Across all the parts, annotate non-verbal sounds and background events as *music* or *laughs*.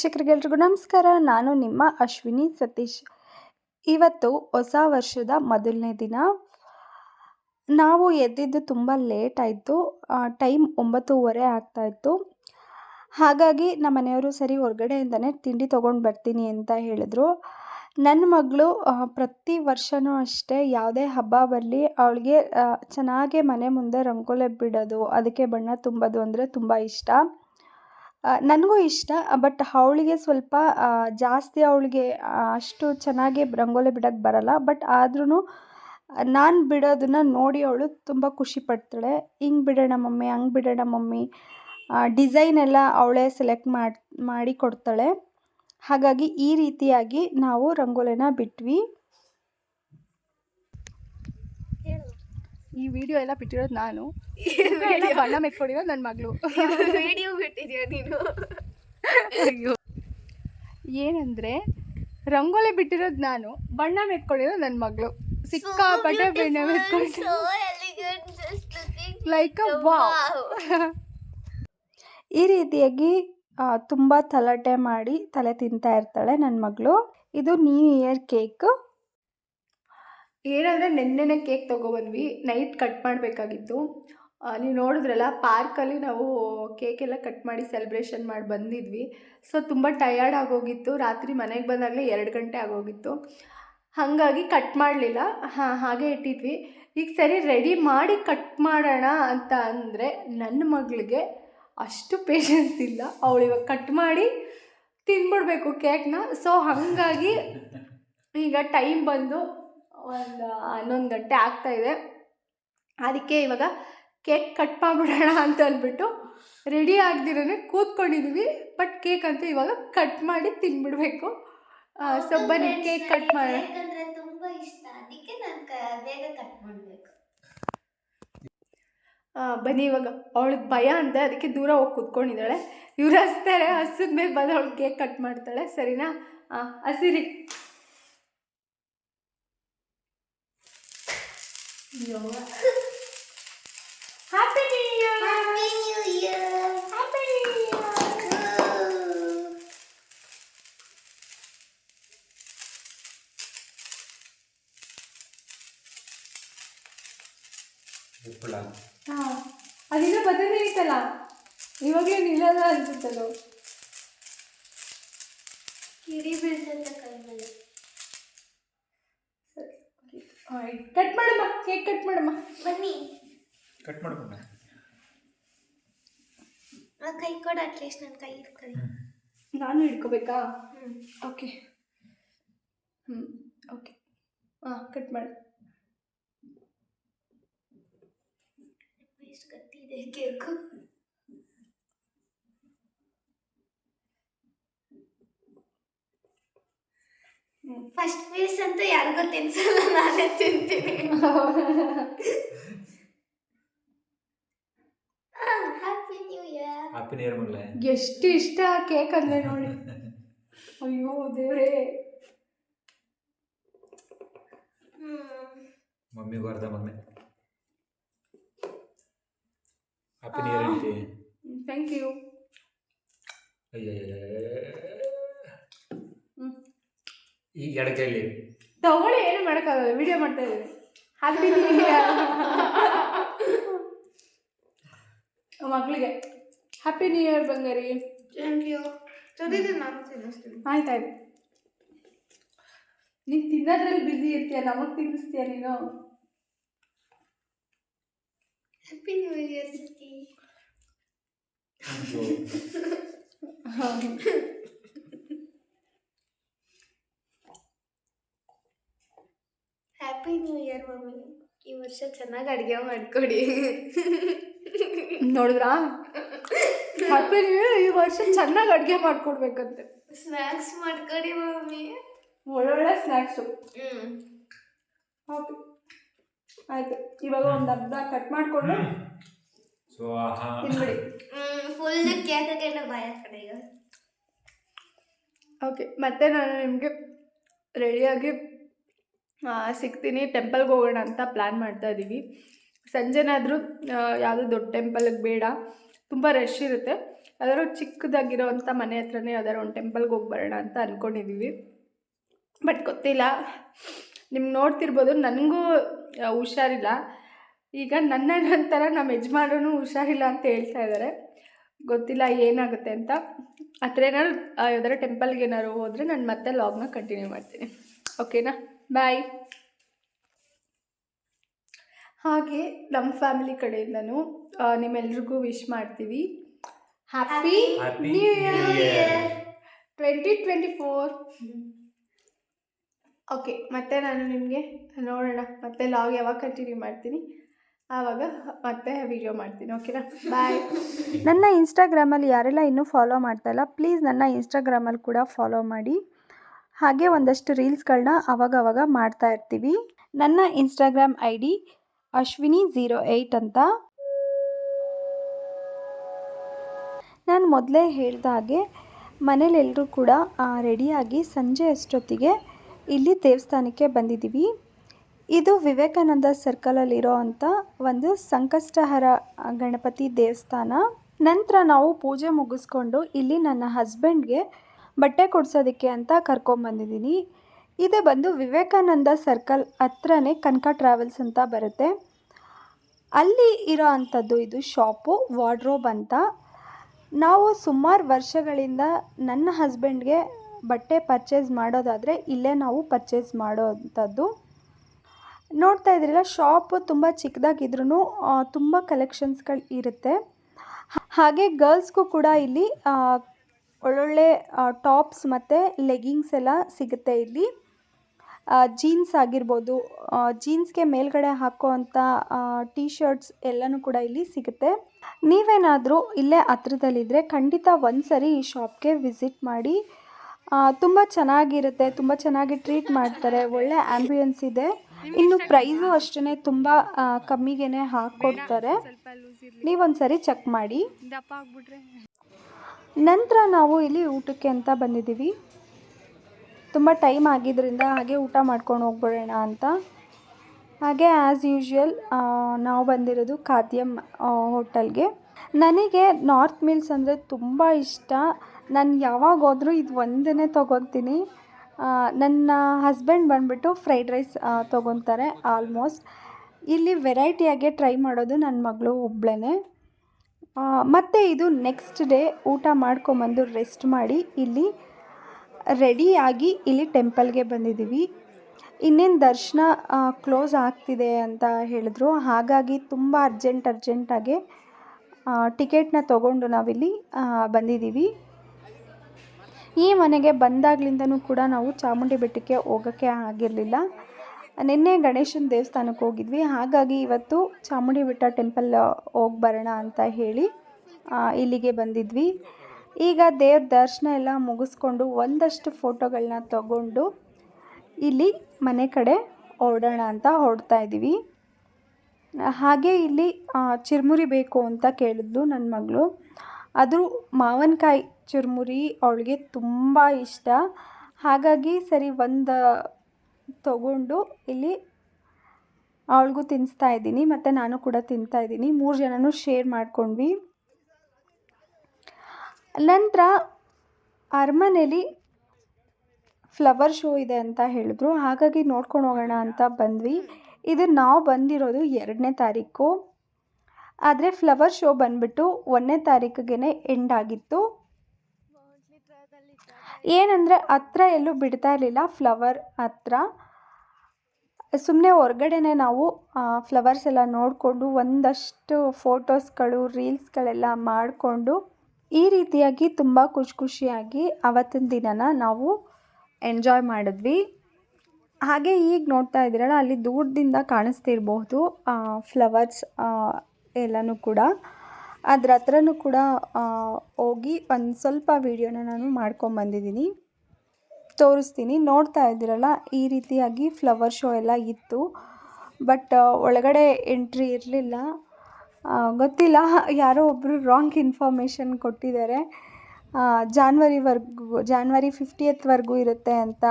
ವೀಕ್ಷಕರಿಗೆಲ್ರಿಗೂ ನಮಸ್ಕಾರ. ನಾನು ನಿಮ್ಮ ಅಶ್ವಿನಿ ಸತೀಶ್. ಇವತ್ತು ಹೊಸ ವರ್ಷದ ಮೊದಲನೇ ದಿನ. ನಾವು ಎದ್ದಿದ್ದು ತುಂಬ ಲೇಟ್ ಆಯಿತು. ಟೈಮ್ ಒಂಬತ್ತೂವರೆ ಆಗ್ತಾಯಿತ್ತು ಹಾಗಾಗಿ ನಮ್ಮ ಮನೆಯವರು ಸರಿ ಹೊರಗಡೆಯಿಂದನೇ ತಿಂಡಿ ತೊಗೊಂಡು ಬರ್ತೀನಿ ಅಂತ ಹೇಳಿದ್ರು. ನನ್ನ ಮಗಳು ಪ್ರತಿ ವರ್ಷವೂ ಅಷ್ಟೇ ಯಾವುದೇ ಹಬ್ಬ ಬರಲಿ ಅವಳಿಗೆ ಚೆನ್ನಾಗೆ ಮನೆ ಮುಂದೆ ರಂಗೋಲೆ ಬಿಡೋದು, ಅದಕ್ಕೆ ಬಣ್ಣ ತುಂಬೋದು ಅಂದರೆ ತುಂಬ ಇಷ್ಟ. ನನಗೂ ಇಷ್ಟ, ಬಟ್ ಅವಳಿಗೆ ಸ್ವಲ್ಪ ಜಾಸ್ತಿ ಅವಳಿಗೆ ಅಷ್ಟು ಚೆನ್ನಾಗಿ ರಂಗೋಲಿ ಬಿಡೋಕ್ಕೆ ಬರಲ್ಲ, ಬಟ್ ಆದ್ರೂ ನಾನು ಬಿಡೋದನ್ನ ನೋಡಿ ಅವಳು ತುಂಬ ಖುಷಿ ಪಡ್ತಾಳೆ. ಹಿಂಗೆ ಬಿಡೋಣ ಮಮ್ಮಿ, ಹಂಗೆ ಬಿಡೋಣ ಮಮ್ಮಿ. ಡಿಸೈನ್ ಎಲ್ಲ ಅವಳೇ ಸೆಲೆಕ್ಟ್ ಮಾಡಿ ಮಾಡಿ ಕೊಡ್ತಾಳೆ. ಹಾಗಾಗಿ ಈ ರೀತಿಯಾಗಿ ನಾವು ರಂಗೋಲಿನ ಬಿಟ್ವಿ. ಈ ವಿಡಿಯೋ ಎಲ್ಲ ಬಿಟ್ಟಿರೋದು ನಾನು. ಬಣ್ಣ ಮೆಟ್ಕೊಂಡಿರೋದು ನನ್ನ ಮಗಳು. ವಿಡಿಯೋ ಬಿಟ್ಟಿದ್ಯಾ ನೀನು? ಅಯ್ಯೋ. ಏನಂದ್ರೆ ರಂಗೋಲಿ ಬಿಟ್ಟಿರೋದು ನಾನು ಬಣ್ಣ ಮೆಕ್ಕೊಡಿರೋ ನನ್ನ ಮಗಳು. ಸಿಕ್ಕಾಪಟ್ಟೆ ಬಣ್ಣ looking ಲೈಕ್. *laughs* ಈ ರೀತಿಯಾಗಿ ತುಂಬ ತಲಾಟೆ ಮಾಡಿ ತಲೆ ತಿಂತಾ ಇರ್ತಾಳೆ ನನ್ನ ಮಗಳು. ಇದು ನ್ಯೂ ಇಯರ್ ಕೇಕ್ ಏನಂದರೆ ನೆನ್ನೆನೆ ಕೇಕ್ ತೊಗೊಬಂದ್ವಿ ನೈಟ್ ಕಟ್ ಮಾಡಬೇಕಾಗಿತ್ತು. ನೀವು ನೋಡಿದ್ರಲ್ಲ ಪಾರ್ಕಲ್ಲಿ ನಾವು ಕೇಕ್ ಎಲ್ಲ ಕಟ್ ಮಾಡಿ ಸೆಲೆಬ್ರೇಷನ್ ಮಾಡಿ ಬಂದಿದ್ವಿ. ಸೊ ತುಂಬ ಟಯರ್ಡ್ ಆಗೋಗಿತ್ತು. ರಾತ್ರಿ ಮನೆಗೆ ಬಂದಾಗಲೇ ಎರಡು ಗಂಟೆ ಆಗೋಗಿತ್ತು. ಹಾಗಾಗಿ ಕಟ್ ಮಾಡಲಿಲ್ಲ. ಹಾಂ, ಹಾಗೆ ಇಟ್ಟಿದ್ವಿ. ಈಗ ಸರಿ ರೆಡಿ ಮಾಡಿ ಕಟ್ ಮಾಡೋಣ ಅಂತ ಅಂದರೆ ನನ್ನ ಮಗಳಿಗೆ ಅಷ್ಟು ಪೇಷನ್ಸ್ ಇಲ್ಲ. ಅವಳು ಇವಾಗ ಕಟ್ ಮಾಡಿ ತಿಂದ್ಬಿಡ್ಬೇಕು ಕೇಕ್ನ. ಸೊ ಹಾಗಾಗಿ ಈಗ ಟೈಮ್ ಬಂದು ಒಂದು ಹನ್ನೊಂದು ಗಂಟೆ ಆಗ್ತಾಯಿದೆ ಅದಕ್ಕೆ ಇವಾಗ ಕೇಕ್ ಕಟ್ ಮಾಡಿಬಿಡೋಣ ಅಂತ ಅಂದ್ಬಿಟ್ಟು ರೆಡಿ ಆಗ್ದಿರೇ ಕೂತ್ಕೊಂಡಿದ್ವಿ. ಬಟ್ ಕೇಕ್ ಅಂತ ಇವಾಗ ಕಟ್ ಮಾಡಿ ತಿನ್ಬಿಡ್ಬೇಕು ಸೊ ಬನ್ನಿ ಕೇಕ್ ಕಟ್ ಮಾಡಿ ಮಾಡೋಣ. ಅಂದ್ರೆ ತುಂಬಾ ಇಷ್ಟ. ಅದಕ್ಕೆ ನಾನು ಬೇಗ ಕಟ್ ಮಾಡಬೇಕು. ಬನ್ನಿ ಇವಾಗ ಅವಳಿಗೆ ಭಯ ಅಂತ ಅದಕ್ಕೆ ದೂರ ಹೋಗಿ ಕೂತ್ಕೊಂಡಿದ್ದಾಳೆ. ಇವ್ರು ಹಸ್ತಾರೆ. ಹಸಿದ ಮೇಲೆ ಬಂದು ಅವಳು ಕೇಕ್ ಕಟ್ ಮಾಡ್ತಾಳೆ. ಸರಿನಾ? ಹಾಂ ಹಸಿರಿ happy new year happy new year happy new year Uppala ಹಾಂ ಅದಿನ್ನ ಬದನೇ ಐತಲ್ಲ ಇವಾಗಲೇ ನಿಲ್ಲಲ್ಲ ಅನ್ಸುತ್ತದು ಕಿರಿ ಬೀಳ್ತೈತೆ ಕೈ ಮೇಲೆ ಸರಿ ಕಟ್ ಮಾಡಮ್ಮ ಕೇಕ್ ಕಟ್ ಮಾಡಮ್ಮ ಬನ್ನಿ. ಕಟ್ ಮಾಡ್ಕೊಂಡ. ಆ ಕೈ ಕೊಡು ಅಟ್ಲೀಸ್ಟ್ ನನ್ನ ಕೈ ಇಟ್ಕೊಳ್ಳಿ ನಾನು ಹಿಡ್ಕೋಬೇಕಾ? ಹ್ಞೂ ಓಕೆ ಹ್ಞೂ ಓಕೆ ಹಾಂ ಕಟ್ ಮಾಡಿ. ಎಷ್ಟು ಗಟ್ಟಿ ಇದೆ ಕೇಕು ಹ್ಞೂ ಫಸ್ಟ್ ಪೀಸ್ ಅಂತೂ ಯಾರಿಗೂ ತಿನ್ಸಲ್ಲ ನಾನೇ ತಿಂತೀನಿ. Happy new year happy new year ಮಗಳೇ. ಎಷ್ಟು ಇಷ್ಟ ಕೇಕ್ ಅಂದರೆ ನೋಡಿ. ಅಯ್ಯೋ ದೇವ್ರೇ. ಮಮ್ಮಿಗೂ ಅರ್ಧ ಮಗನೆ. ಹ್ಯಾಪಿ ನಿಯರ್ ಅಂತಿ ಥ್ಯಾಂಕ್ ಯು ಅಯ್ಯಯ್ಯ ಹ್ಞೂ ಈ ಎಡಗೈಲಿ. ತಗೊಳ್ಳಿ ಏನು ಮಾಡೋಕ್ಕಾಗಲ್ಲ ವಿಡಿಯೋ ಮಾಡ್ತಾ ಇದ್ದೀವಿ ಹ್ಯಾಪಿ ಮಕ್ಕಳಿಗೆ ಹ್ಯಾಪಿ ನ್ಯೂ ಇಯರ್ ಬಂಗಾರಿ. ಥ್ಯಾಂಕ್ ಯು ತೊಡಿದ್ರೆ ನಾನು ತಿನ್ನಿಸ್ತೀನಿ. ಆಯ್ತಾಯ್ತು. ನೀನು ತಿನ್ನೋದ್ರಲ್ಲಿ ಬ್ಯುಸಿ ಇರ್ತೀಯ ನಮಗೆ ತಿನ್ನಿಸ್ತೀಯ ನೀನು? ಹ್ಯಾಪಿ ನ್ಯೂ ಇಯರ್ ಸತಿ ಹ್ಯಾಪಿ ನ್ಯೂ ಇಯರ್ ಮಮ್ಮಿ. ಈ ವರ್ಷ ಚೆನ್ನಾಗಿ ಅಡುಗೆ ಮಾಡಿಕೊಡಿ. ನೋಡಿದ್ರಾ? ಹ್ಯಾಪಿ ನ್ಯೂ ಇಯರ್ ಈ ವರ್ಷ ಚೆನ್ನಾಗಿ ಅಡುಗೆ ಮಾಡಿಕೊಡ್ಬೇಕಂತೆ. ಸ್ನ್ಯಾಕ್ಸ್ ಮಾಡ್ಕೊಡಿ ಮಮ್ಮಿ. ಒಳ್ಳೊಳ್ಳೆ ಸ್ನ್ಯಾಕ್ಸು ಹ್ಞೂ ಓಕೆ ಆಯಿತು. ಇವಾಗ ಒಂದು ಅರ್ಧ ಕಟ್ ಮಾಡಿಕೊಂಡು ಸೊ ಆಹಾ. ತಿನ್ಬಿಡಿ. ಫುಲ್ ಕೇಕಕ್ಕೆ ಭಯ ಕಡೆ ಈಗ. ಓಕೆ ಮತ್ತೆ ನಾನು ನಿಮಗೆ ರೆಡಿಯಾಗಿ ಸಿಗ್ತೀನಿ. ಟೆಂಪಲ್ಗೆ ಹೋಗೋಣ ಅಂತ ಪ್ಲ್ಯಾನ್ ಮಾಡ್ತಾ ಇದ್ದೀವಿ ಸಂಜೆನಾದರೂ ಯಾವುದೋ ದೊಡ್ಡ ಟೆಂಪಲ್ಗೆ ಬೇಡ. ತುಂಬ ರಶ್ ಇರುತ್ತೆ. ಯಾವ್ದಾದ್ರು ಚಿಕ್ಕದಾಗಿರೋವಂಥ ಮನೆ ಹತ್ರನೇ ಯಾವ್ದಾದ್ರು ಒಂದು ಟೆಂಪಲ್ಗೆ ಹೋಗಿ ಬರೋಣ ಅಂತ ಅಂದ್ಕೊಂಡಿದ್ದೀವಿ ಬಟ್ ಗೊತ್ತಿಲ್ಲ. ನಿಮ್ಗೆ ನೋಡ್ತಿರ್ಬೋದು, ನನಗೂ ಹುಷಾರಿಲ್ಲ. ಈಗ ನನ್ನ ನಂತರ ನಮ್ಮ ಯಜಮಾನೂ ಹುಷಾರಿಲ್ಲ ಅಂತ ಹೇಳ್ತಾ ಇದ್ದಾರೆ ಗೊತ್ತಿಲ್ಲ ಏನಾಗುತ್ತೆ ಅಂತ. ಆ ಥರ ಏನಾದ್ರು ಯಾವ್ದಾರು ಟೆಂಪಲ್ಗೆ ಏನಾದ್ರು ಹೋದರೆ ನಾನು ಮತ್ತೆ ಲಾಗ್ನ ಕಂಟಿನ್ಯೂ ಮಾಡ್ತೀನಿ. ಓಕೆನಾ ಬಾಯ್ ಹಾಗೆ ನಮ್ಮ ಫ್ಯಾಮಿಲಿ ಕಡೆಯಿಂದನೂ ನಿಮ್ಮೆಲ್ರಿಗೂ ವಿಶ್ ಮಾಡ್ತೀವಿ. Happy new year. Twenty twenty four okay ಮತ್ತೆ ನಾನು ನಿಮಗೆ ನೋಡೋಣ. ಮತ್ತೆ ಲಾಗ್ ಯಾವಾಗ ಕಂಟಿನ್ಯೂ ಮಾಡ್ತೀನಿ? ಆವಾಗ ಮತ್ತೆ ವಿಡಿಯೋ ಮಾಡ್ತೀನಿ ಓಕೆನಾ ಬಾಯ್ *laughs* ನನ್ನ ಇನ್ಸ್ಟಾಗ್ರಾಮಲ್ಲಿ ಯಾರೆಲ್ಲ ಇನ್ನೂ ಫಾಲೋ ಮಾಡ್ತಾಯಿಲ್ಲ ಪ್ಲೀಸ್ ನನ್ನ ಇನ್ಸ್ಟಾಗ್ರಾಮಲ್ಲಿ ಕೂಡ ಫಾಲೋ ಮಾಡಿ. ಹಾಗೆ ಒಂದಷ್ಟು ರೀಲ್ಸ್ಗಳನ್ನ ಅವಾಗವಾಗ ಮಾಡ್ತಾ ಇರ್ತೀವಿ. ನನ್ನ Instagram I D Ashwini zero eight ಅಂತ. ನಾನು ಮೊದಲೇ ಹೇಳಿದ ಹಾಗೆ ಮನೇಲೆಲ್ಲರೂ ಕೂಡ ರೆಡಿಯಾಗಿ ಸಂಜೆ ಅಷ್ಟೊತ್ತಿಗೆ ಇಲ್ಲಿ ದೇವಸ್ಥಾನಕ್ಕೆ ಬಂದಿದ್ದೀವಿ ಇದು ವಿವೇಕಾನಂದ ಸರ್ಕಲಲ್ಲಿರೋ ಅಂಥ ಒಂದು ಸಂಕಷ್ಟಹರ ಗಣಪತಿ ದೇವಸ್ಥಾನ. ನಂತರ ನಾವು ಪೂಜೆ ಮುಗಿಸ್ಕೊಂಡು ಇಲ್ಲಿ ನನ್ನ ಹಸ್ಬೆಂಡ್ಗೆ ಬಟ್ಟೆ ಕೊಡ್ಸೋದಕ್ಕೆ ಅಂತ ಕರ್ಕೊಂಬಂದಿದ್ದೀನಿ ಇದು ಬಂದು ವಿವೇಕಾನಂದ ಸರ್ಕಲ್ ಹತ್ರನೇ ಕನಕ ಟ್ರಾವೆಲ್ಸ್ ಅಂತ ಬರುತ್ತೆ. ಅಲ್ಲಿ ಇರೋ ಅಂಥದ್ದು ಇದು ಶಾಪು, ವಾರ್ಡ್ರೋಬ್ ಅಂತ. ನಾವು ಸುಮಾರು ವರ್ಷಗಳಿಂದ ನನ್ನ ಹಸ್ಬೆಂಡ್ಗೆ ಬಟ್ಟೆ ಪರ್ಚೇಸ್ ಮಾಡೋದಾದರೆ ಇಲ್ಲೇ ನಾವು ಪರ್ಚೇಸ್ ಮಾಡೋವಂಥದ್ದು ನೋಡ್ತಾ ಇದ್ರಲ್ಲ ಶಾಪ್ ತುಂಬ ಚಿಕ್ಕದಾಗಿದ್ರೂ ತುಂಬ ಕಲೆಕ್ಷನ್ಸ್ಗಳು ಇರುತ್ತೆ. ಹಾಗೆ ಗರ್ಲ್ಸ್ಗೂ ಕೂಡ ಇಲ್ಲಿ ಒಳ್ಳೊಳ್ಳೆ ಟಾಪ್ಸ್ ಮತ್ತು ಲೆಗಿಂಗ್ಸ್ ಎಲ್ಲ ಸಿಗುತ್ತೆ ಇಲ್ಲಿ. ಜೀನ್ಸ್ ಆಗಿರ್ಬೋದು ಜೀನ್ಸ್ಗೆ ಮೇಲ್ಗಡೆ ಹಾಕೋವಂಥ ಟೀ ಶರ್ಟ್ಸ್ ಎಲ್ಲನೂ ಕೂಡ ಇಲ್ಲಿ ಸಿಗುತ್ತೆ. ನೀವೇನಾದರೂ ಇಲ್ಲೇ ಹತ್ರದಲ್ಲಿದ್ದರೆ ಖಂಡಿತ ಒಂದು ಸರಿ ಈ ಶಾಪ್ಗೆ ವಿಸಿಟ್ ಮಾಡಿ. ತುಂಬ ಚೆನ್ನಾಗಿರುತ್ತೆ ತುಂಬ ಚೆನ್ನಾಗಿ ಟ್ರೀಟ್ ಮಾಡ್ತಾರೆ ಒಳ್ಳೆ ಆ್ಯಂಬಿಯನ್ಸ್ ಇದೆ. ಇನ್ನು ಪ್ರೈಸು ಅಷ್ಟೇ ತುಂಬ ಕಮ್ಮಿಗೆ ಹಾಕ್ಕೊಡ್ತಾರೆ ನೀವೊಂದು ಸರಿ ಚೆಕ್ ಮಾಡಿ. ನಂತರ ನಾವು ಇಲ್ಲಿ ಊಟಕ್ಕೆ ಅಂತ ಬಂದಿದ್ದೀವಿ. ತುಂಬ ಟೈಮ್ ಆಗಿದ್ದರಿಂದ ಹಾಗೆ ಊಟ ಮಾಡ್ಕೊಂಡು ಹೋಗ್ಬಿಡೋಣ ಅಂತ. ಹಾಗೆ ಆ್ಯಸ್ ಯೂಶ್ವಲ್ ನಾವು ಬಂದಿರೋದು ಖಾದ್ಯಂ ಹೋಟೆಲ್ಗೆ. ನನಗೆ ನಾರ್ತ್ ಮೀಲ್ಸ್ ಅಂದರೆ ತುಂಬ ಇಷ್ಟ. ನಾನು ಯಾವಾಗ ಹೋದರೂ ಇದು ಒಂದನ್ನೇ ತೊಗೊತೀನಿ. ನನ್ನ ಹಸ್ಬೆಂಡ್ ಬಂದುಬಿಟ್ಟು ಫ್ರೈಡ್ ರೈಸ್ ತೊಗೊತಾರೆ ಆಲ್ಮೋಸ್ಟ್ ಇಲ್ಲಿ ವೆರೈಟಿಯಾಗೆ ಟ್ರೈ ಮಾಡೋದು ನನ್ನ ಮಗಳು ಒಬ್ಳೇ ಮತ್ತು ಇದು ನೆಕ್ಸ್ಟ್ ಡೇ ಊಟ ಮಾಡ್ಕೊಂಬಂದು ರೆಸ್ಟ್ ಮಾಡಿ ಇಲ್ಲಿ ರೆಡಿಯಾಗಿ ಇಲ್ಲಿ ಟೆಂಪಲ್ಗೆ ಬಂದಿದ್ದೀವಿ ಇನ್ನೇನು ದರ್ಶನ ಕ್ಲೋಸ್ ಆಗ್ತಿದೆ ಅಂತ ಹೇಳಿದ್ರು. ಹಾಗಾಗಿ ತುಂಬ ಅರ್ಜೆಂಟ್ ಅರ್ಜೆಂಟಾಗಿ ಟಿಕೆಟ್ನ ತೊಗೊಂಡು ನಾವಿಲ್ಲಿ ಬಂದಿದ್ದೀವಿ ಈ ಮನೆಗೆ ಬಂದಾಗ್ಲಿಂದನೂ ಕೂಡ ನಾವು ಚಾಮುಂಡಿ ಬೆಟ್ಟಕ್ಕೆ ಹೋಗೋಕ್ಕೆ ಆಗಿರಲಿಲ್ಲ. ನಿನ್ನೆ ಗಣೇಶನ ದೇವಸ್ಥಾನಕ್ಕೆ ಹೋಗಿದ್ವಿ. ಹಾಗಾಗಿ ಇವತ್ತು ಚಾಮುಂಡಿ ಬೆಟ್ಟ ಟೆಂಪಲ್ ಹೋಗಿ ಬರೋಣ ಅಂತ ಹೇಳಿ ಇಲ್ಲಿಗೆ ಬಂದಿದ್ವಿ. ಈಗ ದೇವ್ರ ದರ್ಶನ ಎಲ್ಲ ಮುಗಿಸ್ಕೊಂಡು ಒಂದಷ್ಟು ಫೋಟೋಗಳನ್ನ ತಗೊಂಡು ಇಲ್ಲಿ ಮನೆ ಕಡೆ ಹೊರಡೋಣ ಅಂತ ಹೊರಡ್ತಾ ಇದ್ದೀವಿ. ಹಾಗೆ ಇಲ್ಲಿ ಚಿರ್ಮುರಿ ಬೇಕು ಅಂತ ಕೇಳಿದ್ಲು ನನ್ನ ಮಗಳು. ಅದು ಮಾವಿನಕಾಯಿ ಚುರುಮುರಿ ಅವಳಿಗೆ ತುಂಬ ಇಷ್ಟ. ಹಾಗಾಗಿ ಸರಿ ಒಂದು ತಗೊಂಡು ಇಲ್ಲಿ ಅವಳಿಗೂ ತಿನ್ನಿಸ್ತಾ ಇದ್ದೀನಿ, ಮತ್ತು ನಾನು ಕೂಡ ತಿಂತಾ ಇದ್ದೀನಿ. ಮೂರು ಜನನೂ ಶೇರ್ ಮಾಡ್ಕೊಂಡ್ವಿ. ನಂತರ ಅರಮನೇಲಿ ಫ್ಲವರ್ ಶೋ ಇದೆ ಅಂತ ಹೇಳಿದ್ರು. ಹಾಗಾಗಿ ನೋಡ್ಕೊಂಡು ಹೋಗೋಣ ಅಂತ ಬಂದ್ವಿ. ಇದು ನಾವು ಬಂದಿರೋದು ಎರಡನೇ ತಾರೀಕು. ಆದರೆ ಫ್ಲವರ್ ಶೋ ಬಂದ್ಬಿಟ್ಟು ಒಂದನೇ ತಾರೀಕಿಗೆ ಎಂಡ್ ಆಗಿತ್ತು. ಏನಂದರೆ ಹತ್ರ ಎಲ್ಲೂ ಬಿಡ್ತಾ ಇರಲಿಲ್ಲ ಫ್ಲವರ್ ಹತ್ರ. ಸುಮ್ಮನೆ ಹೊರ್ಗಡೆನೆ ನಾವು ಫ್ಲವರ್ಸ್ ಎಲ್ಲ ನೋಡಿಕೊಂಡು ಒಂದಷ್ಟು ಫೋಟೋಸ್ಗಳು ರೀಲ್ಸ್ಗಳೆಲ್ಲ ಮಾಡಿಕೊಂಡು ಈ ರೀತಿಯಾಗಿ ತುಂಬ ಖುಷಿ ಖುಷಿಯಾಗಿ ಅವತ್ತಿನ ದಿನನ ನಾವು ಎಂಜಾಯ್ ಮಾಡಿದ್ವಿ. ಹಾಗೆ ಈಗ ನೋಡ್ತಾ ಇದ್ದೀರಲ್ಲ ಅಲ್ಲಿ ದೂರದಿಂದ ಕಾಣಿಸ್ತಿರ್ಬಹುದು ಫ್ಲವರ್ಸ್ ಎಲ್ಲನೂ ಕೂಡ. ಅದ್ರ ಹತ್ರನೂ ಕೂಡ ಹೋಗಿ ಒಂದು ಸ್ವಲ್ಪ ವೀಡಿಯೋನ ನಾನು ಮಾಡ್ಕೊಂಬಂದಿದ್ದೀನಿ. ತೋರಿಸ್ತೀನಿ. ನೋಡ್ತಾ ಇದ್ದೀರಲ್ಲ, ಈ ರೀತಿಯಾಗಿ ಫ್ಲವರ್ ಶೋ ಎಲ್ಲ ಇತ್ತು. ಬಟ್ ಒಳಗಡೆ ಎಂಟ್ರಿ ಇರಲಿಲ್ಲ. ಗೊತ್ತಿಲ್ಲ, ಯಾರೋ ಒಬ್ಬರು ರಾಂಗ್ ಇನ್ಫಾರ್ಮೇಷನ್ ಕೊಟ್ಟಿದ್ದಾರೆ. ಜಾನ್ವರಿವರೆಗೂ ಜಾನ್ವರಿ ಫಿಫ್ಟಿಯತ್ವರೆಗೂ ಇರುತ್ತೆ ಅಂತ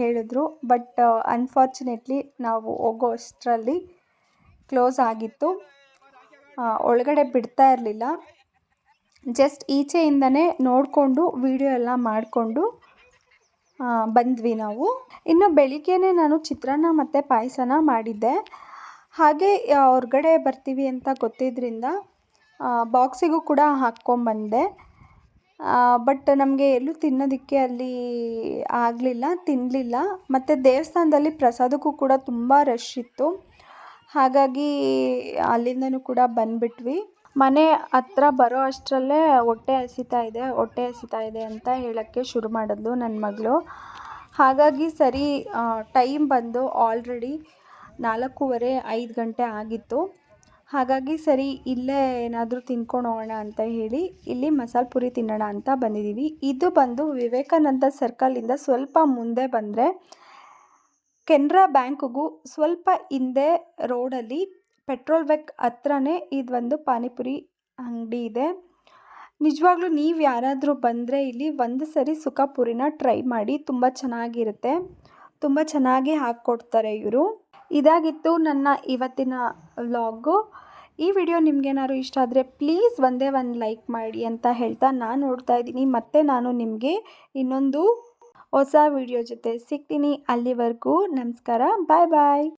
ಹೇಳಿದ್ರು. ಬಟ್ ಅನ್ಫಾರ್ಚುನೇಟ್ಲಿ ನಾವು ಹೋಗೋ ಅಷ್ಟರಲ್ಲಿ ಕ್ಲೋಸ್ ಆಗಿತ್ತು. ಒಳಗಡೆ ಬಿಡ್ತಾ ಇರಲಿಲ್ಲ. ಜಸ್ಟ್ ಈಚೆಯಿಂದನೇ ನೋಡಿಕೊಂಡು ವಿಡಿಯೋ ಎಲ್ಲ ಮಾಡಿಕೊಂಡು ಬಂದ್ವಿ ನಾವು. ಇನ್ನು ಬೆಳಿಗ್ಗೆನೇ ನಾನು ಚಿತ್ರಾನ್ನ ಮತ್ತು ಪಾಯಸನ ಮಾಡಿದ್ದೆ. ಹಾಗೆ ಹೊರ್ಗಡೆ ಬರ್ತೀವಿ ಅಂತ ಗೊತ್ತಿದ್ದರಿಂದ ಬಾಕ್ಸಿಗೂ ಕೂಡ ಹಾಕ್ಕೊಂಬಂದೆ. ಬಟ್ ನಮಗೆ ಎಲ್ಲೂ ತಿನ್ನೋದಕ್ಕೆ ಅಲ್ಲಿ ಆಗಲಿಲ್ಲ ತಿನ್ನಲಿಲ್ಲ ಮತ್ತು ದೇವಸ್ಥಾನದಲ್ಲಿ ಪ್ರಸಾದಕ್ಕೂ ಕೂಡ ತುಂಬ ರಶ್ ಇತ್ತು. ಹಾಗಾಗಿ ಅಲ್ಲಿಂದನೂ ಕೂಡ ಬಂದುಬಿಟ್ವಿ. ಮನೆ ಹತ್ರ ಬರೋ ಅಷ್ಟರಲ್ಲೇ ಹೊಟ್ಟೆ ಹಸಿತಾ ಇದೆ, ಹೊಟ್ಟೆ ಹಸಿತಾ ಇದೆ ಅಂತ ಹೇಳೋಕ್ಕೆ ಶುರು ಮಾಡಿದ್ಲು ನನ್ನ ಮಗಳು. ಹಾಗಾಗಿ ಸರಿ ಟೈಮ್ ಬಂದು ಆಲ್ರೆಡಿ ನಾಲ್ಕೂವರೆ, ಐದು ಗಂಟೆ ಆಗಿತ್ತು. ಹಾಗಾಗಿ ಸರಿ, ಇಲ್ಲೇ ಏನಾದರೂ ತಿನ್ಕೊಂಡು ಹೋಗೋಣ ಅಂತ ಹೇಳಿ ಇಲ್ಲಿ ಮಸಾಲ ಪುರಿ ತಿನ್ನೋಣ ಅಂತ ಬಂದಿದ್ದೀವಿ. ಇದು ಬಂದು ವಿವೇಕಾನಂದ ಸರ್ಕಲಿಂದ ಸ್ವಲ್ಪ ಮುಂದೆ ಬಂದರೆ ಕೆನರಾ ಬ್ಯಾಂಕ್ಗೂ ಸ್ವಲ್ಪ ಹಿಂದೆ ರೋಡಲ್ಲಿ ಪೆಟ್ರೋಲ್ ಬೆಕ್ ಹತ್ರನೇ ಇದೊಂದು ಪಾನಿಪುರಿ ಅಂಗಡಿ ಇದೆ. ನಿಜವಾಗ್ಲೂ ನೀವು ಯಾರಾದರೂ ಬಂದರೆ ಇಲ್ಲಿ ಒಂದು ಸರಿ ಸುಖಪುರಿನ ಟ್ರೈ ಮಾಡಿ, ತುಂಬ ಚೆನ್ನಾಗಿರುತ್ತೆ. ತುಂಬ ಚೆನ್ನಾಗಿ ಹಾಕ್ಕೊಡ್ತಾರೆ ಇವರು. ಇದಾಗಿತ್ತು ನನ್ನ ಇವತ್ತಿನ ವ್ಲಾಗು. ಈ ವಿಡಿಯೋ ನಿಮಗೇನಾದ್ರು ಇಷ್ಟ ಆದರೆ ಪ್ಲೀಸ್ ಒಂದೇ ಒಂದು ಲೈಕ್ ಮಾಡಿ ಅಂತ ಹೇಳ್ತಾ ನಾನು ನೋಡ್ತಾ ಇದ್ದೀನಿ. ಮತ್ತೆ ನಾನು ನಿಮಗೆ ಇನ್ನೊಂದು ಹೊಸ ವಿಡಿಯೋ ಜೊತೆ ಸಿಗ್ತೀನಿ ಅಲ್ಲಿವರೆಗೂ. ನಮಸ್ಕಾರ. ಬಾಯ್ ಬಾಯ್.